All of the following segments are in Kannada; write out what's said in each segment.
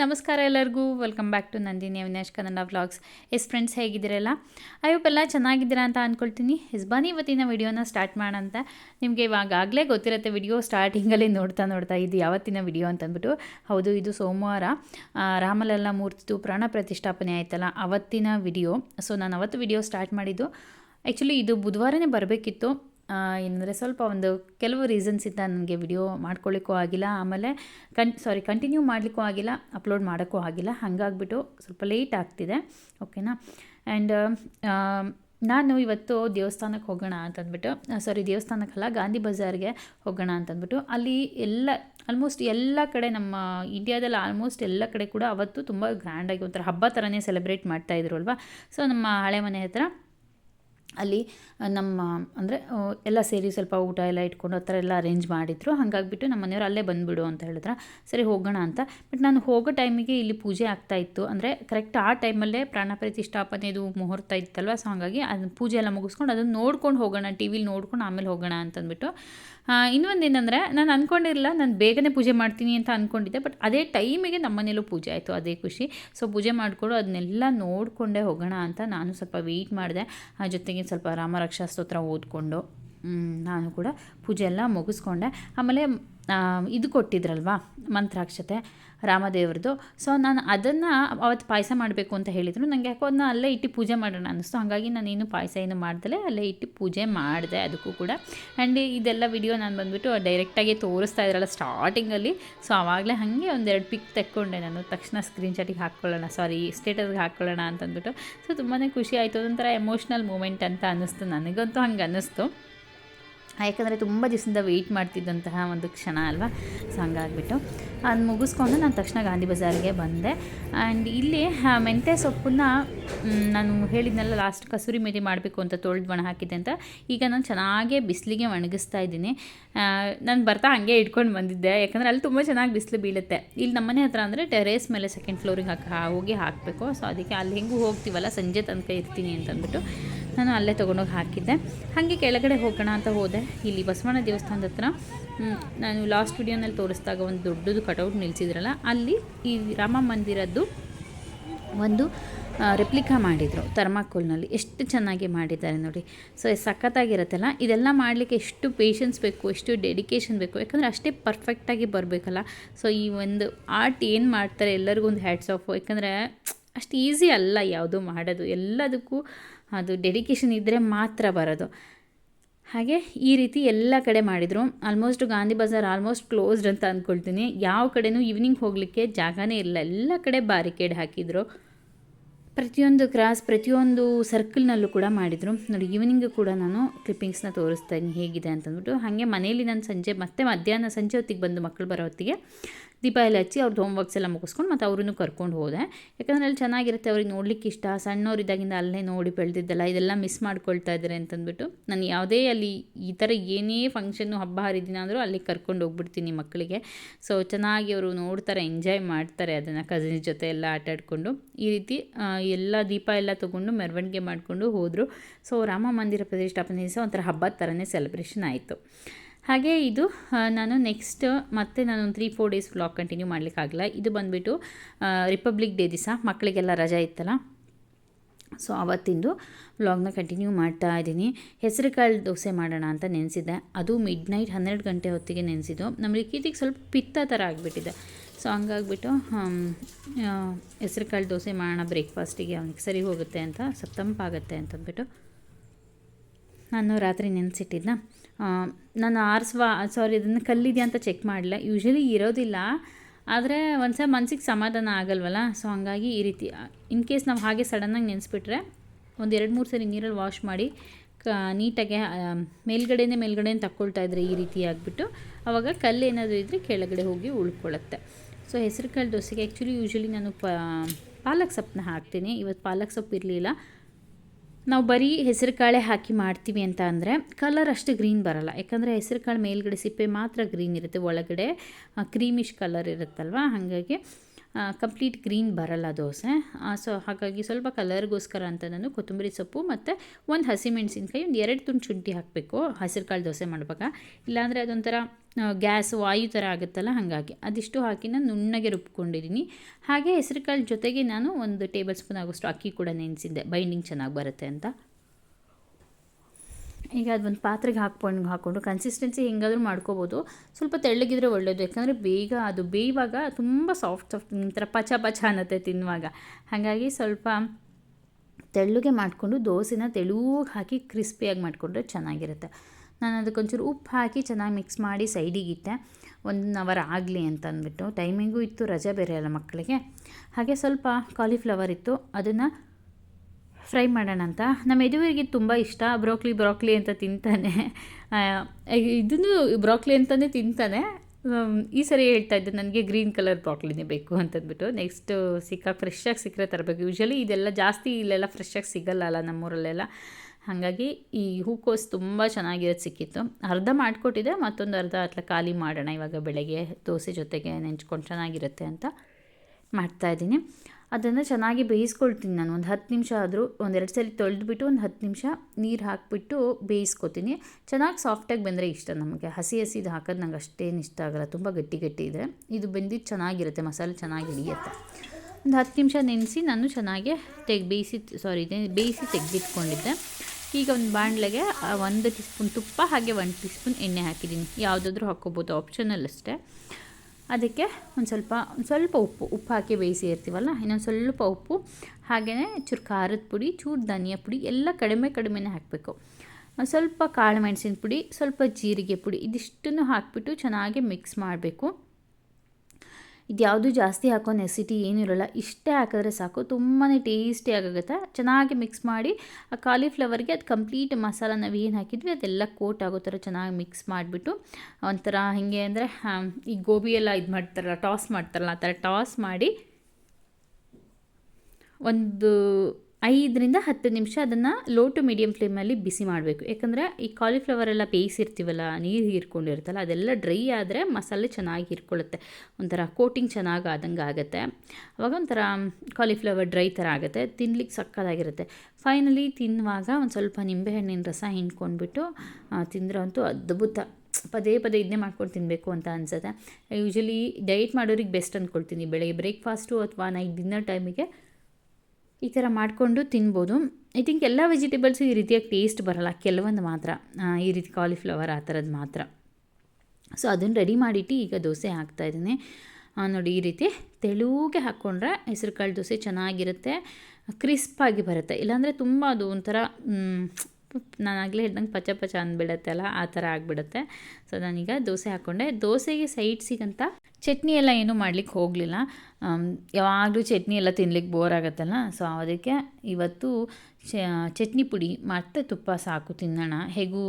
ನಮಸ್ಕಾರ ಎಲ್ಲರಿಗೂ. Welcome back to Nandini Avinash Kannada vlogs yes friends ಹೇಗಿದ್ದೀರಲ್ಲ? ಅಯ್ಯಪ್ಪ ಎಲ್ಲ ಚೆನ್ನಾಗಿದ್ದೀರಾ ಅಂತ ಅಂದ್ಕೊಳ್ತೀನಿ ಬನ್ನಿ ಇವತ್ತಿನ ವಿಡಿಯೋನ ಸ್ಟಾರ್ಟ್ ಮಾಡೋಂತ ನಿಮಗೆ ಇವಾಗ ಆಗಲೇ ಗೊತ್ತಿರುತ್ತೆ ವಿಡಿಯೋ ಸ್ಟಾರ್ಟಿಂಗಲ್ಲಿ ನೋಡ್ತಾ ನೋಡ್ತಾ ಇದು ಯಾವತ್ತಿನ ವಿಡಿಯೋ ಅಂತಂದ್ಬಿಟ್ಟು. ಹೌದು, ಇದು ಸೋಮವಾರ. ರಾಮಲಲ್ಲ ಮೂರ್ತಿದು ಪ್ರಾಣ ಪ್ರತಿಷ್ಠಾಪನೆ ಆಯ್ತಲ್ಲ, ಅವತ್ತಿನ ವಿಡಿಯೋ. ಸೊ ನಾನು ಅವತ್ತು ವಿಡಿಯೋ ಸ್ಟಾರ್ಟ್ ಮಾಡಿದ್ದು. ಆ್ಯಕ್ಚುಲಿ ಇದು ಬುಧವಾರನೇ ಬರಬೇಕಿತ್ತು. ಏನಂದರೆ ಸ್ವಲ್ಪ ಒಂದು ಕೆಲವು ರೀಸನ್ಸಿಂದ ನನಗೆ ವಿಡಿಯೋ ಮಾಡ್ಕೊಳ್ಳಿಕ್ಕೂ ಆಗಿಲ್ಲ. ಆಮೇಲೆ ಕನ್ ಸಾರಿ ಕಂಟಿನ್ಯೂ ಮಾಡಲಿಕ್ಕೂ ಆಗಿಲ್ಲ ಅಪ್ಲೋಡ್ ಮಾಡೋಕ್ಕೂ ಆಗಿಲ್ಲ. ಹಾಗಾಗ್ಬಿಟ್ಟು ಸ್ವಲ್ಪ ಲೇಟ್ ಆಗ್ತಿದೆ. ಓಕೆನಾ ಆ್ಯಂಡ್ ನಾನು ಇವತ್ತು ದೇವಸ್ಥಾನಕ್ಕೆ ಹೋಗೋಣ ಅಂತಂದ್ಬಿಟ್ಟು ಸಾರಿ ದೇವಸ್ಥಾನಕ್ಕಲ್ಲ, ಗಾಂಧಿ ಬಜಾರ್ಗೆ ಹೋಗೋಣ ಅಂತಂದ್ಬಿಟ್ಟು ಅಲ್ಲಿ ಎಲ್ಲ ಆಲ್ಮೋಸ್ಟ್ ಎಲ್ಲ ಕಡೆ ನಮ್ಮ ಇಂಡಿಯಾದಲ್ಲಿ ಆಲ್ಮೋಸ್ಟ್ ಎಲ್ಲ ಕಡೆ ಕೂಡ ಅವತ್ತು ತುಂಬ ಗ್ರ್ಯಾಂಡಾಗಿ ಒಂಥರ ಹಬ್ಬ ಥರನೇ ಸೆಲೆಬ್ರೇಟ್ ಮಾಡ್ತಾಯಿದ್ರು ಅಲ್ವಾ? ಸೊ ನಮ್ಮ ಹಳೆ ಮನೆ ಹತ್ರ ಅಲ್ಲಿ ನಮ್ಮ, ಅಂದರೆ ಎಲ್ಲ ಸೇರಿ ಸ್ವಲ್ಪ ಊಟ ಎಲ್ಲ ಇಟ್ಕೊಂಡು ಆ ಥರ ಎಲ್ಲ ಅರೇಂಜ್ ಮಾಡಿದ್ರು. ಹಾಗಾಗ್ಬಿಟ್ಟು ನಮ್ಮ ಮನೆಯವ್ರು ಅಲ್ಲೇ ಬಂದುಬಿಡು ಅಂತ ಹೇಳಿದ್ರೆ, ಸರಿ ಹೋಗೋಣ ಅಂತ. ಬಟ್ ನಾನು ಹೋಗೋ ಟೈಮಿಗೆ ಇಲ್ಲಿ ಪೂಜೆ ಆಗ್ತಾ ಇತ್ತು. ಅಂದರೆ ಕರೆಕ್ಟ್ ಆ ಟೈಮಲ್ಲೇ ಪ್ರಾಣ ಪ್ರತಿಷ್ಠಾಪನೆದು ಮುಹೂರ್ತ ಇತ್ತಲ್ವ? ಸೊ ಹಾಗಾಗಿ ಅದನ್ನ ಪೂಜೆ ಎಲ್ಲ ಮುಗಿಸ್ಕೊಂಡು ಅದನ್ನು ನೋಡ್ಕೊಂಡು ಹೋಗೋಣ ಟಿ ವಿಲಿ ನೋಡ್ಕೊಂಡು ಆಮೇಲೆ ಹೋಗೋಣ ಅಂತಂದ್ಬಿಟ್ಟು ಇನ್ನೊಂದು ಏನಂದರೆ ನಾನು ಅಂದ್ಕೊಂಡಿರಲಿಲ್ಲ ನಾನು ಬೇಗನೆ ಪೂಜೆ ಮಾಡ್ತೀನಿ ಅಂತ ಅಂದ್ಕೊಂಡಿದ್ದೆ ಬಟ್ ಅದೇ ಟೈಮಿಗೆ ನಮ್ಮ ಮನೇಲೂ ಪೂಜೆ ಆಯಿತು, ಅದೇ ಖುಷಿ. ಸೊ ಪೂಜೆ ಮಾಡಿಕೊಂಡು ಅದನ್ನೆಲ್ಲ ನೋಡಿಕೊಂಡೇ ಹೋಗೋಣ ಅಂತ ನಾನು ಸ್ವಲ್ಪ ವೆಯ್ಟ್ ಮಾಡಿದೆ. ಆ ಜೊತೆಗೆ ಸ್ವಲ್ಪ ರಾಮರಕ್ಷಾ ಸ್ತೋತ್ರ ಓದ್ಕೊಂಡು ನಾನು ಕೂಡ ಪೂಜೆ ಎಲ್ಲ ಮುಗಿಸ್ಕೊಂಡೆ. ಆಮೇಲೆ ಇದು ಕೊಟ್ಟಿದ್ರಲ್ವಾ, ಮಂತ್ರಾಕ್ಷತೆ, ರಾಮದೇವ್ರದ್ದು. ಸೊ ನಾನು ಅದನ್ನು ಅವತ್ತು ಪಾಯಸ ಮಾಡಬೇಕು ಅಂತ ಹೇಳಿದರು. ನನಗೆ ಯಾಕೋ ಅದನ್ನ ಅಲ್ಲೇ ಇಟ್ಟು ಪೂಜೆ ಮಾಡೋಣ ಅನ್ನಿಸ್ತು. ಹಾಗಾಗಿ ನಾನೇನು ಪಾಯಸ ಏನು ಮಾಡ್ದಲೇ ಅಲ್ಲೇ ಇಟ್ಟು ಪೂಜೆ ಮಾಡಿದೆ ಅದಕ್ಕೂ ಕೂಡ. ಆ್ಯಂಡ್ ಇದೆಲ್ಲ ವಿಡಿಯೋ ನಾನು ಬಂದುಬಿಟ್ಟು ಡೈರೆಕ್ಟಾಗಿ ತೋರಿಸ್ತಾ ಇದ್ರಲ್ಲ ಸ್ಟಾರ್ಟಿಂಗಲ್ಲಿ ಸೊ ಆವಾಗಲೇ ಹಾಗೆ ಒಂದೆರಡು ಪಿಕ್ ತೆಕ್ಕೊಂಡೆ ನಾನು. ತಕ್ಷಣ ಸ್ಕ್ರೀನ್ಶಾಟಿಗೆ ಹಾಕ್ಕೊಳ್ಳೋಣ ಸಾರಿ ಸ್ಟೇಟಸ್ಗೆ ಹಾಕ್ಕೊಳ್ಳೋಣ ಅಂತಂದ್ಬಿಟ್ಟು. ಸೊ ತುಂಬಾ ಖುಷಿ ಆಯಿತು. ಅದೊಂಥರ ಎಮೋಷ್ನಲ್ ಮೂಮೆಂಟ್ ಅಂತ ಅನ್ನಿಸ್ತು. ನನಗಂತೂ ಹಂಗೆ ಅನ್ನಿಸ್ತು. ಯಾಕಂದರೆ ತುಂಬ ದಿವಸದಿಂದ ವೆಯ್ಟ್ ಮಾಡ್ತಿದ್ದಂತಹ ಒಂದು ಕ್ಷಣ ಅಲ್ವಾ? ಸೊ ಹಂಗಾಗ್ಬಿಟ್ಟು ಅದು ಮುಗಿಸ್ಕೊಂಡು ನಾನು ತಕ್ಷಣ ಗಾಂಧಿ ಬಜಾರ್ಗೆ ಬಂದೆ. ಆ್ಯಂಡ್ ಇಲ್ಲಿ ಮೆಂತ್ಯ ಸೊಪ್ಪನ್ನ ನಾನು ಹೇಳಿದ್ನಲ್ಲ ಲಾಸ್ಟ್ ಕಸೂರಿ ಮೇಲೆ ಮಾಡಬೇಕು ಅಂತ ತೊಳೆದು ಒಣ ಹಾಕಿದ್ದೆ ಅಂತ. ಈಗ ನಾನು ಚೆನ್ನಾಗೇ ಬಿಸಿಲಿಗೆ ಒಣಗಿಸ್ತಾ ಇದ್ದೀನಿ. ನಾನು ಬರ್ತಾ ಹಾಗೆ ಇಟ್ಕೊಂಡು ಬಂದಿದ್ದೆ. ಯಾಕಂದರೆ ಅಲ್ಲಿ ತುಂಬ ಚೆನ್ನಾಗಿ ಬಿಸಿಲು ಬೀಳುತ್ತೆ. ಇಲ್ಲಿ ನಮ್ಮನೆ ಹತ್ರ ಅಂದರೆ ಟೆರೇಸ್ ಮೇಲೆ ಸೆಕೆಂಡ್ ಫ್ಲೋರಿಗೆ ಹಾಕಿ ಹೋಗಿ ಹಾಕಬೇಕು. ಸೊ ಅದಕ್ಕೆ ಅಲ್ಲಿ ಹೆಂಗೂ ಹೋಗ್ತೀವಲ್ಲ, ಸಂಜೆ ತನಕ ಇರ್ತೀನಿ ಅಂತಂದ್ಬಿಟ್ಟು ನಾನು ಅಲ್ಲೇ ತೊಗೊಂಡೋಗಿ ಹಾಕಿದ್ದೆ. ಹಾಗೆ ಕೆಳಗಡೆ ಹೋಗೋಣ ಅಂತ ಹೋದೆ. ಇಲ್ಲಿ ಬಸವಣ್ಣ ದೇವಸ್ಥಾನದ ಹತ್ರ ನಾನು ಲಾಸ್ಟ್ ವಿಡಿಯೋನಲ್ಲಿ ತೋರಿಸಿದಾಗ ಒಂದು ದೊಡ್ಡದು ಕಟೌಟ್ ನಿಲ್ಲಿಸಿದ್ರಲ್ಲ ಅಲ್ಲಿ ಈ ರಾಮ ಮಂದಿರದ್ದು ಒಂದು ರೆಪ್ಲಿಕಾ ಮಾಡಿದರು ಥರ್ಮಾಕೋಲ್ನಲ್ಲಿ ಎಷ್ಟು ಚೆನ್ನಾಗಿ ಮಾಡಿದ್ದಾರೆ ನೋಡಿ. ಸೊ ಸಖತ್ತಾಗಿರುತ್ತಲ್ಲ. ಇದೆಲ್ಲ ಮಾಡಲಿಕ್ಕೆ ಎಷ್ಟು ಪೇಷನ್ಸ್ ಬೇಕು, ಎಷ್ಟು ಡೆಡಿಕೇಶನ್ ಬೇಕು, ಯಾಕಂದರೆ ಅಷ್ಟೇ ಪರ್ಫೆಕ್ಟಾಗಿ ಬರಬೇಕಲ್ಲ. ಸೊ ಈ ಒಂದು ಆರ್ಟ್ ಏನು ಮಾಡ್ತಾರೆ ಎಲ್ಲರಿಗೂ ಒಂದು ಹ್ಯಾಟ್ಸ್ ಆಫ್ ಯಾಕಂದರೆ ಅಷ್ಟು ಈಸಿ ಅಲ್ಲ ಯಾವುದು ಮಾಡೋದು. ಎಲ್ಲದಕ್ಕೂ ಅದು ಡೆಡಿಕೇಶನ್ ಇದ್ದರೆ ಮಾತ್ರ ಬರೋದು. ಹಾಗೆ ಈ ರೀತಿ ಎಲ್ಲ ಕಡೆ ಮಾಡಿದರು. Almost Gandhi Bazar almost closed ಅಂತ ಅಂದ್ಕೊಳ್ತೀನಿ. ಯಾವ ಕಡೆನೂ ಈವ್ನಿಂಗ್ ಹೋಗಲಿಕ್ಕೆ ಜಾಗನೇ ಇಲ್ಲ. ಎಲ್ಲ ಕಡೆ ಬ್ಯಾರಿಕೇಡ್ ಹಾಕಿದ್ರು. ಪ್ರತಿಯೊಂದು ಕ್ರಾಸ್, ಪ್ರತಿಯೊಂದು ಸರ್ಕಲ್ನಲ್ಲೂ ಕೂಡ ಮಾಡಿದರು. ನೋಡಿ ಈವ್ನಿಂಗು ಕೂಡ ನಾನು ಕ್ಲಿಪ್ಪಿಂಗ್ಸ್ನ ತೋರಿಸ್ತಾ ಹೇಗಿದೆ ಅಂತಂದ್ಬಿಟ್ಟು. ಹಾಗೆ ಮನೇಲಿ ನಾನು ಸಂಜೆ ಮತ್ತೆ ಮಧ್ಯಾಹ್ನ, ಸಂಜೆ ಹೊತ್ತಿಗೆ ಬಂದು ಮಕ್ಕಳು ಬರೋ ಹೊತ್ತಿಗೆ ದೀಪ ಎಲ್ಲ ಹಚ್ಚಿ ಅವ್ರದ್ದು ಹೋಮ್ವರ್ಕ್ಸ್ ಎಲ್ಲ ಮುಗಿಸ್ಕೊಂಡು ಮತ್ತು ಅವ್ರನ್ನೂ ಕರ್ಕೊಂಡು ಹೋದೆ. ಯಾಕಂದರೆ ಅಲ್ಲಿ ಚೆನ್ನಾಗಿರುತ್ತೆ, ಅವ್ರಿಗೆ ನೋಡ್ಲಿಕ್ಕೆ ಇಷ್ಟ. ಸಣ್ಣವರಿದ್ದಾಗಿಂದ ಅಲ್ಲೇ ನೋಡಿ ಬೆಳೆದಿದ್ದಲ್ಲ, ಇದೆಲ್ಲ ಮಿಸ್ ಮಾಡ್ಕೊಳ್ತಾ ಇದ್ದಾರೆ ಅಂತಂದ್ಬಿಟ್ಟು ನಾನು ಯಾವುದೇ ಅಲ್ಲಿ ಈ ಥರ ಏನೇ ಫಂಕ್ಷನ್ನು ಹಬ್ಬ, ಹರಿದಿನ ಅಂದರೂ ಅಲ್ಲಿಗೆ ಕರ್ಕೊಂಡು ಹೋಗ್ಬಿಡ್ತೀನಿ ಮಕ್ಕಳಿಗೆ. ಸೊ ಚೆನ್ನಾಗಿ ಅವರು ನೋಡ್ತಾರೆ ಎಂಜಾಯ್ ಮಾಡ್ತಾರೆ ಅದನ್ನು ಕಸಿನ್ಸ್ ಜೊತೆ ಎಲ್ಲ ಆಟಾಡಿಕೊಂಡು. ಈ ರೀತಿ ಎಲ್ಲ ದೀಪ ಎಲ್ಲ ತೊಗೊಂಡು ಮೆರವಣಿಗೆ ಮಾಡಿಕೊಂಡು ಹೋದರು. ಸೊ ರಾಮ ಮಂದಿರ ಪ್ರತಿಷ್ಠಾಪನೆ ದಿವಸ ಒಂಥರ ಹಬ್ಬದ ಥರನೇ ಸೆಲೆಬ್ರೇಷನ್ ಆಯಿತು. ಹಾಗೆ ಇದು ನಾನು ನೆಕ್ಸ್ಟ್ ಮತ್ತೆ ನಾನು three four days vlog continue ಮಾಡಲಿಕ್ಕಾಗಲ್ಲ ಇದು ಬಂದುಬಿಟ್ಟು ರಿಪಬ್ಲಿಕ್ ಡೇ ದಿವಸ ಮಕ್ಕಳಿಗೆಲ್ಲ ರಜಾ ಇತ್ತಲ್ಲ? ಸೊ ಅವತ್ತಿಂದು ವ್ಲಾಗ್ನ ಕಂಟಿನ್ಯೂ ಮಾಡ್ತಾ ಇದ್ದೀನಿ. ಹೆಸರು ಕಾಳು ದೋಸೆ ಮಾಡೋಣ ಅಂತ ನೆನೆಸಿದ್ದೆ. ಅದು ಮಿಡ್ ನೈಟ್ ಹನ್ನೆರಡು ಗಂಟೆ ಹೊತ್ತಿಗೆ ನೆನೆಸಿದ್ದು. ನಮಗೆ ಕೀತಿಗೆ ಸ್ವಲ್ಪ ಪಿತ್ತ ಥರ ಆಗಿಬಿಟ್ಟಿದೆ. ಸೊ ಹಂಗಾಗ್ಬಿಟ್ಟು ಹೆಸರು ಕಾಳು ದೋಸೆ ಮಾಡೋಣ ಬ್ರೇಕ್ಫಾಸ್ಟಿಗೆ ಅವನಿಗೆ ಸರಿ ಹೋಗುತ್ತೆ ಅಂತ ಸ್ವಲ್ಪ ತಂಪಾಗುತ್ತೆ ಅಂತಂದ್ಬಿಟ್ಟು ನಾನು ರಾತ್ರಿ ನೆನೆಸಿಟ್ಟಿದ್ನ. ನಾನು ಆರಿಸುವ ಸಾರಿ ಇದನ್ನು ಕಲ್ಲಿದೆಯಾ ಅಂತ ಚೆಕ್ ಮಾಡಲಿಲ್ಲ ಯೂಶ್ವಲಿ ಇರೋದಿಲ್ಲ, ಆದರೆ ಒಂದು ಸಲ ಮನ್ಸಿಗೆ ಸಮಾಧಾನ ಆಗಲ್ವಲ್ಲ? ಸೊ ಹಂಗಾಗಿ ಈ ರೀತಿ ಇನ್ ಕೇಸ್ ನಾವು ಹಾಗೆ ಸಡನ್ನಾಗಿ ನೆನೆಸ್ಬಿಟ್ರೆ ಒಂದು ಎರಡು ಮೂರು ಸರಿ ನೀರಲ್ಲಿ ವಾಶ್ ಮಾಡಿ, ಕ, ನೀಟಾಗಿ ಮೇಲ್ಗಡೆನೇ ಮೇಲ್ಗಡೆನೇ ತಕ್ಕೊಳ್ತಾ ಇದ್ರೆ ಈ ರೀತಿ ಆಗಿಬಿಟ್ಟು ಆವಾಗ ಕಲ್ಲು ಏನಾದರೂ ಇದ್ದರೆ ಕೆಳಗಡೆ ಹೋಗಿ ಉಳ್ಕೊಳ್ಳುತ್ತೆ ಸೊ ಹೆಸರು ಕಾಳು ದೋಸೆಗೆ ಆ್ಯಕ್ಚುಲಿ ಯೂಶ್ವಲಿ ನಾನು ಪ, ಪಾಲಕ್ ಸೊಪ್ಪನ್ನ ಹಾಕ್ತೀನಿ. ಇವತ್ತು ಪಾಲಕ್ ಸೊಪ್ಪು ಇರಲಿಲ್ಲ. ನಾವು ಬರೀ ಹೆಸರು ಕಾಳೆ ಹಾಕಿ ಮಾಡ್ತೀವಿ ಅಂತ ಅಂದರೆ ಕಲರ್ ಅಷ್ಟು ಗ್ರೀನ್ ಬರಲ್ಲ. ಯಾಕಂದರೆ ಹೆಸರು ಕಾಳು ಮೇಲ್ಗಡೆ ಸಿಪ್ಪೆ ಮಾತ್ರ ಗ್ರೀನ್ ಇರುತ್ತೆ. ಒಳಗಡೆ ಕ್ರೀಮಿಶ್ ಕಲರ್ ಇರುತ್ತಲ್ವ? ಹಾಗಾಗಿ ಕಂಪ್ಲೀಟ್ ಗ್ರೀನ್ ಬರಲ್ಲ ದೋಸೆ. ಸೊ ಹಾಗಾಗಿ ಸ್ವಲ್ಪ ಕಲರ್ಗೋಸ್ಕರ ಅಂತ ನಾನು ಕೊತ್ತಂಬರಿ ಸೊಪ್ಪು ಮತ್ತು ಒಂದು ಹಸಿಮೆಣಸಿನ್ಕಾಯಿ, ಒಂದು ಎರಡು ತುಂಡು ಶುಂಠಿ ಹಾಕಬೇಕು. ಹಸಿರು ಕಾಳು ದೋಸೆ ಮಾಡುವಾಗ ಇಲ್ಲಾಂದರೆ ಅದೊಂಥರ ಗ್ಯಾಸ್, ವಾಯು ಥರ ಆಗುತ್ತಲ್ಲ, ಹಾಗಾಗಿ. ಅದಿಷ್ಟು ಹಾಕಿ ನಾನು ನುಣ್ಣಗೆ ರುಬ್ಕೊಂಡಿದ್ದೀನಿ ಹಾಗೆ ಹೆಸರುಕಾಳು ಜೊತೆಗೆ ನಾನು ಒಂದು ಟೇಬಲ್ ಸ್ಪೂನ್ ಆಗೋಷ್ಟು ಅಕ್ಕಿ ಕೂಡ ನೆನೆಸಿದ್ದೆ. ಬೈಂಡಿಂಗ್ ಚೆನ್ನಾಗಿ ಬರುತ್ತೆ ಅಂತ. ಈಗ ಅದೊಂದು ಪಾತ್ರೆಗೆ ಹಾಕ್ಕೊಂಡು ಹಾಕ್ಕೊಂಡು ಕನ್ಸಿಸ್ಟೆನ್ಸಿ ಹೆಂಗಾದರೂ ಮಾಡ್ಕೋಬೋದು. ಸ್ವಲ್ಪ ತೆಳ್ಳಗಿದ್ರೆ ಒಳ್ಳೆಯದು ಯಾಕಂದರೆ ಬೇಗ ಅದು ಬೇಯುವಾಗ ತುಂಬ ಸಾಫ್ಟ್ ಸಾಫ್ಟ್ ಒಂಥರ ಪಚ ಪಚ ಅನ್ನತ್ತೆ ತಿನ್ನುವಾಗ. ಹಾಗಾಗಿ ಸ್ವಲ್ಪ ತೆಳ್ಳಗೆ ಮಾಡಿಕೊಂಡು ದೋಸೆನ ತೆಳುವಾಗಿ ಹಾಕಿ ಕ್ರಿಸ್ಪಿಯಾಗಿ ಮಾಡಿಕೊಂಡ್ರೆ ಚೆನ್ನಾಗಿರುತ್ತೆ. ನಾನು ಅದಕ್ಕೊಂಚೂರು ಉಪ್ಪು ಹಾಕಿ ಚೆನ್ನಾಗಿ ಮಿಕ್ಸ್ ಮಾಡಿ ಸೈಡಿಗಿಟ್ಟೆ ಒನ್ ಅವರ್ ಆಗಲಿ ಅಂತ ಅಂದ್ಬಿಟ್ಟು. ಟೈಮಿಂಗು ಇತ್ತು, ರಜೆ ಬೇರೆ ಅಲ್ಲ ಮಕ್ಕಳಿಗೆ. ಹಾಗೆ ಸ್ವಲ್ಪ ಕಾಲಿಫ್ಲವರ್ ಇತ್ತು. ಅದನ್ನು ಫ್ರೈ ಮಾಡೋಣ ಅಂತ. ನಮ್ಮ ಯದುವರಿಗೆ ತುಂಬ ಇಷ್ಟ. ಬ್ರೋಕ್ಲಿ ಬ್ರೋಕ್ಲಿ ಅಂತ ತಿಂತಾನೆ. ಇದನ್ನು ಬ್ರೋಕ್ಲಿ ಅಂತಲೇ ತಿಂತಾನೆ. ಈ ಸರಿ ಹೇಳ್ತಾ ಇದ್ದೆ, ನನಗೆ ಗ್ರೀನ್ ಕಲರ್ ಬ್ರಾಕ್ಲಿನೇ ಬೇಕು ಅಂತಂದ್ಬಿಟ್ಟು ನೆಕ್ಸ್ಟು ಸಿಕ್ಕಾಗ ಫ್ರೆಶ್ಶಾಗಿ ಸಿಕ್ಕರೆ ತರಬೇಕು. ಯೂಶ್ವಲಿ ಇದೆಲ್ಲ ಜಾಸ್ತಿ ಇಲ್ಲೆಲ್ಲ ಫ್ರೆಶ್ಶಾಗಿ ಸಿಗಲ್ಲ ಅಲ್ಲ ನಮ್ಮೂರಲ್ಲೆಲ್ಲ. ಹಾಗಾಗಿ ಈ ಹೂಕೋಸು ತುಂಬ ಚೆನ್ನಾಗಿರೋದು ಸಿಕ್ಕಿತ್ತು. ಅರ್ಧ ಮಾಡಿಕೊಟ್ಟಿದೆ, ಮತ್ತೊಂದು ಅರ್ಧ ಅತ್ಲ ಖಾಲಿ ಮಾಡೋಣ. ಇವಾಗ ಬೆಳಗ್ಗೆ ದೋಸೆ ಜೊತೆಗೆ ನೆಂಚ್ಕೊಂಡು ಚೆನ್ನಾಗಿರುತ್ತೆ ಅಂತ ಮಾಡ್ತಾಯಿದ್ದೀನಿ ಅದನ್ನು ಚೆನ್ನಾಗಿ ಬೇಯಿಸ್ಕೊಳ್ತೀನಿ ನಾನು. ಒಂದು ಹತ್ತು ನಿಮಿಷ ಆದರೂ ಒಂದೆರಡು ಸಲ ತೊಳೆದುಬಿಟ್ಟು ಒಂದು ಹತ್ತು ನಿಮಿಷ ನೀರು ಹಾಕಿಬಿಟ್ಟು ಬೇಯಿಸ್ಕೊತೀನಿ. ಚೆನ್ನಾಗಿ ಸಾಫ್ಟಾಗಿ ಬಂದರೆ ಇಷ್ಟ ನಮಗೆ. ಹಸಿ ಹಸಿದು ಹಾಕೋದು ನಂಗೆ ಅಷ್ಟೇನು ಇಷ್ಟ ಆಗಲ್ಲ. ತುಂಬ ಗಟ್ಟಿ ಗಟ್ಟಿ ಇದೆ. ಇದು ಬೆಂದಿದ್ದು ಚೆನ್ನಾಗಿರುತ್ತೆ, ಮಸಾಲೆ ಚೆನ್ನಾಗಿ ಹಿಡಿಯುತ್ತೆ. ಒಂದು ಹತ್ತು ನಿಮಿಷ ನೆನೆಸಿ ನಾನು ಚೆನ್ನಾಗಿ ತೆಗ್ ಬೇಯಿಸಿ ಸಾರಿ ಬೇಯಿಸಿ ತೆಗೆದಿಟ್ಕೊಂಡಿದ್ದೆ. ಈಗ ಒಂದು ಬಾಣಲೆಗೆ ಒಂದು ಟೀ ಸ್ಪೂನ್ ತುಪ್ಪ ಹಾಗೆ ಒಂದು ಟೀ ಸ್ಪೂನ್ ಎಣ್ಣೆ ಹಾಕಿದ್ದೀನಿ. ಯಾವುದಾದ್ರೂ ಹಾಕ್ಕೋಬೋದು ಆಪ್ಷನಲ್ ಅಷ್ಟೇ. ಅದಕ್ಕೆ ಒಂದು ಸ್ವಲ್ಪ ಒಂದು ಸ್ವಲ್ಪ ಉಪ್ಪು ಉಪ್ಪು ಹಾಕಿ ಬೇಯಿಸಿ ಇರ್ತೀವಲ್ಲ, ಇನ್ನೊಂದು ಸ್ವಲ್ಪ ಉಪ್ಪು, ಹಾಗೆಯೇ ಚೂರು ಖಾರದ ಪುಡಿ, ಚೂರು ಧನಿಯಾ ಪುಡಿ, ಎಲ್ಲ ಕಡಿಮೆ ಕಡಿಮೆನೇ ಹಾಕಬೇಕು. ಸ್ವಲ್ಪ ಕಾಳು ಮೆಣಸಿನ ಪುಡಿ, ಸ್ವಲ್ಪ ಜೀರಿಗೆ ಪುಡಿ, ಇದಿಷ್ಟನ್ನು ಹಾಕಿಬಿಟ್ಟು ಚೆನ್ನಾಗಿ ಮಿಕ್ಸ್ ಮಾಡಬೇಕು. ಇದು ಯಾವುದು ಜಾಸ್ತಿ ಹಾಕೋ ನೆಸಿಟಿ ಏನೂ ಇರೋಲ್ಲ. ಇಷ್ಟೇ ಹಾಕಿದ್ರೆ ಸಾಕು. ತುಂಬಾ ಟೇಸ್ಟಿಯಾಗುತ್ತೆ ಚೆನ್ನಾಗಿ ಮಿಕ್ಸ್ ಮಾಡಿ ಆ ಕಾಲಿಫ್ಲವರ್ಗೆ ಅದು ಕಂಪ್ಲೀಟ್ ಮಸಾಲ ನಾವು ಏನು ಹಾಕಿದ್ವಿ, ಅದೆಲ್ಲ ಕೋಟ್ ಆಗೋ ಥರ ಚೆನ್ನಾಗಿ ಮಿಕ್ಸ್ ಮಾಡಿಬಿಟ್ಟು ಒಂಥರ ಹೇಗೆ ಅಂದರೆ ಈ ಗೋಬಿ ಎಲ್ಲ ಇದು ಮಾಡ್ತಾರಲ್ಲ ಟಾಸ್ ಮಾಡ್ತಾರಲ್ಲ, ಆ ಥರ ಟಾಸ್ ಮಾಡಿ ಒಂದು ಐದರಿಂದ ಹತ್ತು ನಿಮಿಷ ಅದನ್ನು ಲೋ ಟು ಮೀಡಿಯಮ್ ಫ್ಲೇಮಲ್ಲಿ ಬಿಸಿ ಮಾಡಬೇಕು. ಯಾಕಂದರೆ ಈ ಕಾಲಿಫ್ಲವರ್ ಎಲ್ಲ ಬೇಯಿಸಿರ್ತೀವಲ್ಲ, ನೀರು ಹೀರ್ಕೊಂಡಿರ್ತಲ್ಲ ಅದೆಲ್ಲ ಡ್ರೈ ಆದರೆ ಮಸಾಲೆ ಚೆನ್ನಾಗಿ ಹೀರ್ಕೊಳ್ಳುತ್ತೆ ಒಂಥರ ಕೋಟಿಂಗ್ ಚೆನ್ನಾಗಿ ಆದಂಗೆ ಆಗುತ್ತೆ. ಅವಾಗ ಒಂಥರ ಕಾಲಿಫ್ಲವರ್ ಡ್ರೈ ಥರ ಆಗುತ್ತೆ, ತಿನ್ಲಿಕ್ಕೆ ಸಕ್ಕದಾಗಿರುತ್ತೆ ಫೈನಲಿ ತಿನ್ನುವಾಗ ಒಂದು ಸ್ವಲ್ಪ ನಿಂಬೆಹಣ್ಣಿನ ರಸ ಹಿಂಡ್ಕೊಂಡ್ಬಿಟ್ಟು ತಿಂದ್ರೆ ಅಂತೂ ಅದ್ಭುತ. ಪದೇ ಪದೇ ಇದನ್ನೇ ಮಾಡ್ಕೊಂಡು ತಿನ್ನಬೇಕು ಅಂತ ಅನ್ಸುತ್ತೆ. ಯೂಶಲಿ ಡಯಟ್ ಮಾಡೋರಿಗೆ ಬೆಸ್ಟ್ ಅಂದ್ಕೊಳ್ತೀನಿ ಬೆಳಗ್ಗೆ ಬ್ರೇಕ್ಫಾಸ್ಟು ಅಥವಾ ನೈಟ್ ಡಿನ್ನರ್ ಟೈಮಿಗೆ ಈ ಥರ ಮಾಡಿಕೊಂಡು ತಿನ್ಬೋದು. ಐ ಥಿಂಕ್ ಎಲ್ಲ ವೆಜಿಟೇಬಲ್ಸು ಈ ರೀತಿಯಾಗಿ ಟೇಸ್ಟ್ ಬರೋಲ್ಲ. ಕೆಲವೊಂದು ಮಾತ್ರ. ಈ ರೀತಿ ಕಾಲಿಫ್ಲವರ್ ಆ ಥರದ್ದು ಮಾತ್ರ. ಸೊ ಅದನ್ನು ರೆಡಿ ಮಾಡಿಟ್ಟು ಈಗ ದೋಸೆ ಹಾಕ್ತಾಯಿದ್ದೀನಿ ನೋಡಿ ಈ ರೀತಿ ತೆಳುಗೆ ಹಾಕ್ಕೊಂಡ್ರೆ ಹೆಸರು ಕಾಳು ದೋಸೆ ಚೆನ್ನಾಗಿರುತ್ತೆ ಕ್ರಿಸ್ಪಾಗಿ ಬರುತ್ತೆ. ಇಲ್ಲಾಂದರೆ ತುಂಬ ಅದು ಒಂಥರ ನಾನು ಆಗಲೇ ಹೇಳ್ದಂಗೆ ಪಚ ಪಚ ಅಂದ್ಬಿಡತ್ತೆ ಅಲ್ಲ, ಆ ಥರ ಆಗಿಬಿಡುತ್ತೆ. ಸೊ ನಾನೀಗ ದೋಸೆ ಹಾಕ್ಕೊಂಡೆ. ದೋಸೆಗೆ ಸೈಡ್ಸಿಗಂತ ಚಟ್ನಿ ಎಲ್ಲ ಏನೂ ಮಾಡ್ಲಿಕ್ಕೆ ಹೋಗಲಿಲ್ಲ. ಯಾವಾಗಲೂ ಚಟ್ನಿ ಎಲ್ಲ ತಿನ್ಲಿಕ್ಕೆ ಬೋರ್ ಆಗುತ್ತಲ್ಲ. ಸೊ ಅದಕ್ಕೆ ಇವತ್ತು ಚಟ್ನಿ ಪುಡಿ, ಮತ್ತು ತುಪ್ಪ ಸಾಕು, ತಿನ್ನೋಣ. ಹೇಗೂ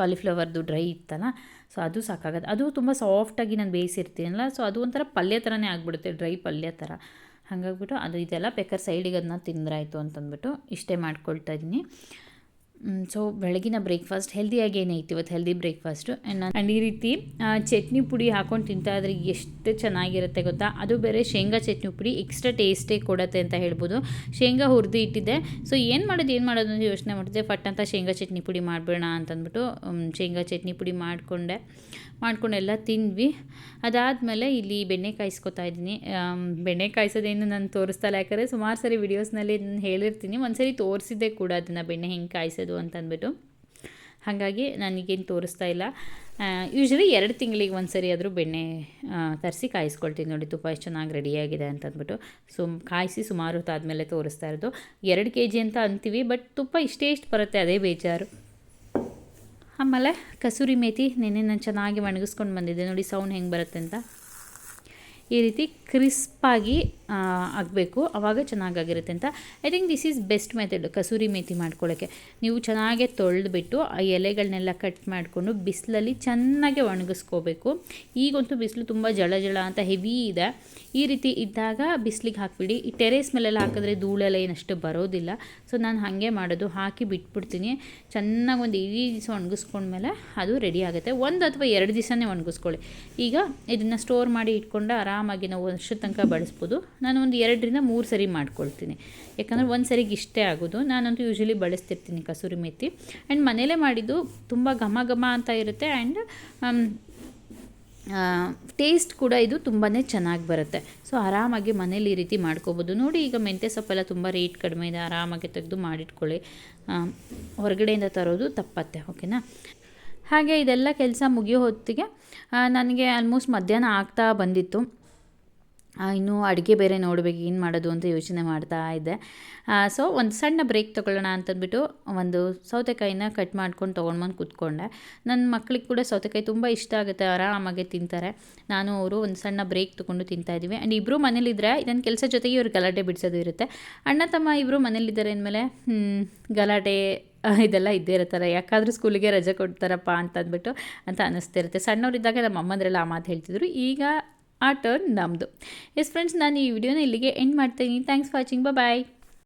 ಕಾಲಿಫ್ಲವರ್ದು ಡ್ರೈ ಇತ್ತಲ್ಲ ಸೊ ಅದು ಸಾಕಾಗತ್ತೆ. ಅದು ತುಂಬ ಸಾಫ್ಟಾಗಿ ನಾನು ಬೇಯಿಸಿರ್ತೀನಲ್ಲ ಸೊ ಅದು ಒಂಥರ ಪಲ್ಯ ಥರನೇ ಆಗಿಬಿಡುತ್ತೆ ಡ್ರೈ ಪಲ್ಯ ಥರ. ಹಾಗಾಗ್ಬಿಟ್ಟು ಅದು ಇದೆಲ್ಲ ಬೇಕಾದ್ರೆ ಸೈಡಿಗೆ ಅದನ್ನ ತಿಂದ್ರಾಯಿತು ಅಂತಂದ್ಬಿಟ್ಟು ಇಷ್ಟೇ ಮಾಡ್ಕೊಳ್ತಾ ಇದ್ದೀನಿ. ಸೊ ಬೆಳಗಿನ ಬ್ರೇಕ್ಫಾಸ್ಟ್ ಹೆಲ್ದಿಯಾಗಿ ಏನೈತಿ ಇವತ್ತು? ಹೆಲ್ದಿ ಬ್ರೇಕ್ಫಾಸ್ಟು ಆ್ಯಂಡ್ ಆ್ಯಂಡ್ ಈ ರೀತಿ ಚಟ್ನಿ ಪುಡಿ ಹಾಕೊಂಡು ತಿಂತಾ ಇದ್ರೆ ಎಷ್ಟು ಚೆನ್ನಾಗಿರುತ್ತೆ ಗೊತ್ತಾ? ಅದು ಬೇರೆ ಶೇಂಗಾ ಚಟ್ನಿ ಪುಡಿ ಎಕ್ಸ್ಟ್ರಾ ಟೇಸ್ಟೇ ಕೊಡುತ್ತೆ ಅಂತ ಹೇಳ್ಬೋದು. ಶೇಂಗಾ ಹುರಿದು ಇಟ್ಟಿದ್ದೆ. ಸೊ ಏನು ಮಾಡೋದು ಏನು ಮಾಡೋದು ಅಂತ ಯೋಚನೆ ಮಾಡಿದೆ ಫಟ್ ಅಂತ ಶೇಂಗಾ ಚಟ್ನಿ ಪುಡಿ ಮಾಡಿಬಿಡೋಣ ಅಂತಂದ್ಬಿಟ್ಟು ಶೇಂಗಾ ಚಟ್ನಿ ಪುಡಿ ಮಾಡಿಕೊಂಡೆ. ಮಾಡ್ಕೊಂಡೆಲ್ಲ ತಿಂದ್ವಿ. ಅದಾದಮೇಲೆ ಇಲ್ಲಿ ಬೆಣ್ಣೆ ಕಾಯಿಸ್ಕೊತಾ ಇದ್ದೀನಿ. ಬೆಣ್ಣೆ ಕಾಯಿಸೋದೇನು ನಾನು ತೋರಿಸ್ತಾ ಯಾಕಂದರೆ ಸುಮಾರು ಸರಿ ವೀಡಿಯೋಸ್ನಲ್ಲಿ ಹೇಳಿರ್ತೀನಿ. ಒಂದು ಸರಿ ತೋರಿಸಿದ್ದೆ ಕೂಡ ಅದನ್ನು ಬೆಣ್ಣೆ ಹೆಂಗೆ ಕಾಯಿಸೋದು ಅಂತಂದ್ಬಿಟ್ಟು ಹಾಗಾಗಿ ನನಗೇನು ತೋರಿಸ್ತಾ ಇಲ್ಲ. ಯೂಶ್ವಲಿ ಎರಡು ತಿಂಗಳಿಗೆ ಒಂದು ಸರಿ ಆದರೂ ಬೆಣ್ಣೆ ತರಿಸಿ ಕಾಯಿಸ್ಕೊಳ್ತೀನಿ ನೋಡಿ, ತುಪ್ಪ ಎಷ್ಟು ಚೆನ್ನಾಗಿ ರೆಡಿಯಾಗಿದೆ ಅಂತಂದ್ಬಿಟ್ಟು ಸುಮ್ ಕಾಯಿಸಿ ಸುಮಾರು ಹೊತ್ತಾದಮೇಲೆ ತೋರಿಸ್ತಾ ಇರೋದು. ಎರಡು ಕೆ ಜಿ ಅಂತ ಅಂತೀವಿ ಬಟ್ ತುಪ್ಪ ಇಷ್ಟೇ ಇಷ್ಟು ಬರುತ್ತೆ, ಅದೇ ಬೇಜಾರು. ಆಮೇಲೆ ಕಸೂರಿ ಮೇಥಿ ನೆನೆ ನಾನು ಚೆನ್ನಾಗಿ ಒಣಗಿಸ್ಕೊಂಡು ಬಂದಿದ್ದೆ. ನೋಡಿ ಸೌಂಡ್ ಹೆಂಗೆ ಬರುತ್ತೆ ಅಂತ. ಈ ರೀತಿ ಕ್ರಿಸ್ಪಾಗಿ ಆಗಬೇಕು. ಆವಾಗ ಚೆನ್ನಾಗಾಗಿರುತ್ತೆ ಅಂತ. I think this is best method kasuri methi ಮಾಡ್ಕೊಳ್ಳೋಕ್ಕೆ. ನೀವು ಚೆನ್ನಾಗೆ ತೊಳೆದ್ಬಿಟ್ಟು ಆ ಎಲೆಗಳನ್ನೆಲ್ಲ ಕಟ್ ಮಾಡಿಕೊಂಡು ಬಿಸಿಲಲ್ಲಿ ಚೆನ್ನಾಗೆ ಒಣಗಿಸ್ಕೋಬೇಕು. ಈಗಂತೂ ಬಿಸಿಲು ತುಂಬ ಜಳ ಜಳ ಅಂತ ಹೆವಿ ಇದೆ. ಈ ರೀತಿ ಇದ್ದಾಗ ಬಿಸಿಲಿಗೆ ಹಾಕಿಬಿಡಿ. ಈ ಟೆರೇಸ್ ಮೇಲೆಲ್ಲ ಹಾಕಿದ್ರೆ ಧೂಳೆಲ್ಲ ಏನಷ್ಟು ಬರೋದಿಲ್ಲ. ಸೊ ನಾನು ಹಾಗೆ ಮಾಡೋದು. ಹಾಕಿ ಬಿಟ್ಬಿಡ್ತೀನಿ. ಚೆನ್ನಾಗಿ ಒಂದು ಇಡೀ ದಿವಸ ಒಣಗಿಸ್ಕೊಂಡ್ಮೇಲೆ ಅದು ರೆಡಿ ಆಗುತ್ತೆ. ಒಂದು ಅಥವಾ ಎರಡು ದಿವಸನೇ ಒಣಗಿಸ್ಕೊಳ್ಳಿ. ಈಗ ಇದನ್ನು ಸ್ಟೋರ್ ಮಾಡಿ ಇಟ್ಕೊಂಡು ಆರಾಮಾಗಿ ನಾವು ವರ್ಷದ ತನಕ ಬಳಸ್ಬೋದು. ನಾನು ಒಂದು ಎರಡರಿಂದ ಮೂರು ಸರಿ ಮಾಡ್ಕೊಳ್ತೀನಿ. ಯಾಕಂದರೆ ಒಂದು ಸರಿಗೆ ಇಷ್ಟೇ ಆಗೋದು. ನಾನಂತೂ ಯೂಶ್ವಲಿ ಬಳಸ್ತಿರ್ತೀನಿ ಕಸೂರಿ ಮೇತಿ. ಆ್ಯಂಡ್ ಮನೇಲೇ ಮಾಡಿದ್ದು ತುಂಬ ಘಮ ಘಮ ಅಂತ ಇರುತ್ತೆ. ಆ್ಯಂಡ್ ಟೇಸ್ಟ್ ಕೂಡ ಇದು ತುಂಬಾ ಚೆನ್ನಾಗಿ ಬರುತ್ತೆ. ಸೊ ಆರಾಮಾಗಿ ಮನೇಲಿ ಈ ರೀತಿ ಮಾಡ್ಕೋಬೋದು. ನೋಡಿ, ಈಗ ಮೆಂತ್ಯ ಸೊಪ್ಪೆಲ್ಲ ತುಂಬ ರೇಟ್ ಕಡಿಮೆ ಇದೆ. ಆರಾಮಾಗಿ ತೆಗೆದು ಮಾಡಿಟ್ಕೊಳ್ಳಿ. ಹೊರಗಡೆಯಿಂದ ತರೋದು ತಪ್ಪತ್ತೆ. ಓಕೆನಾ? ಹಾಗೆ ಇದೆಲ್ಲ ಕೆಲಸ ಮುಗಿಯೋ ಹೊತ್ತಿಗೆ ನನಗೆ ಆಲ್ಮೋಸ್ಟ್ ಮಧ್ಯಾಹ್ನ ಆಗ್ತಾ ಬಂದಿತ್ತು. ಇನ್ನು ಅಡುಗೆ ಬೇರೆ ನೋಡಬೇಕು, ಏನು ಮಾಡೋದು ಅಂತ ಯೋಚನೆ ಮಾಡ್ತಾ ಇದ್ದೆ. ಸೊ ಒಂದು ಸಣ್ಣ ಬ್ರೇಕ್ ತೊಗೊಳ್ಳೋಣ ಅಂತಂದ್ಬಿಟ್ಟು ಒಂದು ಸೌತೆಕಾಯಿನ ಕಟ್ ಮಾಡ್ಕೊಂಡು ತೊಗೊಂಡ್ಬಂದು ಕೂತ್ಕೊಂಡೆ. ನನ್ನ ಮಕ್ಳಿಗೆ ಕೂಡ ಸೌತೆಕಾಯಿ ತುಂಬ ಇಷ್ಟ ಆಗುತ್ತೆ, ಆರಾಮಾಗಿ ತಿಂತಾರೆ. ನಾನು ಅವರು ಒಂದು ಸಣ್ಣ ಬ್ರೇಕ್ ತೊಗೊಂಡು ತಿಂತಾ ಇದ್ದೀವಿ. ಆ್ಯಂಡ್ ಇಬ್ಬರು ಮನೇಲಿದ್ದರೆ ನನ್ನ ಕೆಲಸ ಜೊತೆಗೆ ಇವರು ಗಲಾಟೆ ಬಿಡಿಸೋದು ಇರುತ್ತೆ. ಅಣ್ಣ, ತಮ್ಮ ಇಬ್ಬರು ಮನೇಲಿದ್ದಾರೆ ಅಂದಮೇಲೆ ಗಲಾಟೆ ಇದೆಲ್ಲ ಇದ್ದೇ ಇರ್ತಾರೆ ಯಾಕಾದರೂ ಸ್ಕೂಲಿಗೆ ರಜೆ ಕೊಡ್ತಾರಪ್ಪ ಅಂತ ಅಂದ್ಬಿಟ್ಟು ಅಂತ ಅನ್ನಿಸ್ತಿರುತ್ತೆ ಸಣ್ಣವರಿದ್ದಾಗ ನಮ್ಮ ಅಮ್ಮಂದ್ರೆಲ್ಲ ಆ ಮಾತು ಹೇಳ್ತಿದ್ರು. ಈಗ ಆ ಟರ್ನ್ ನಮ್ಮದು ಎಸ್ ಫ್ರೆಂಡ್ಸ್ ನಾನು ಈ ವಿಡಿಯೋನ ಇಲ್ಲಿಗೆ ಎಂಡ್ ಮಾಡ್ತೀನಿ. Thanks for watching bye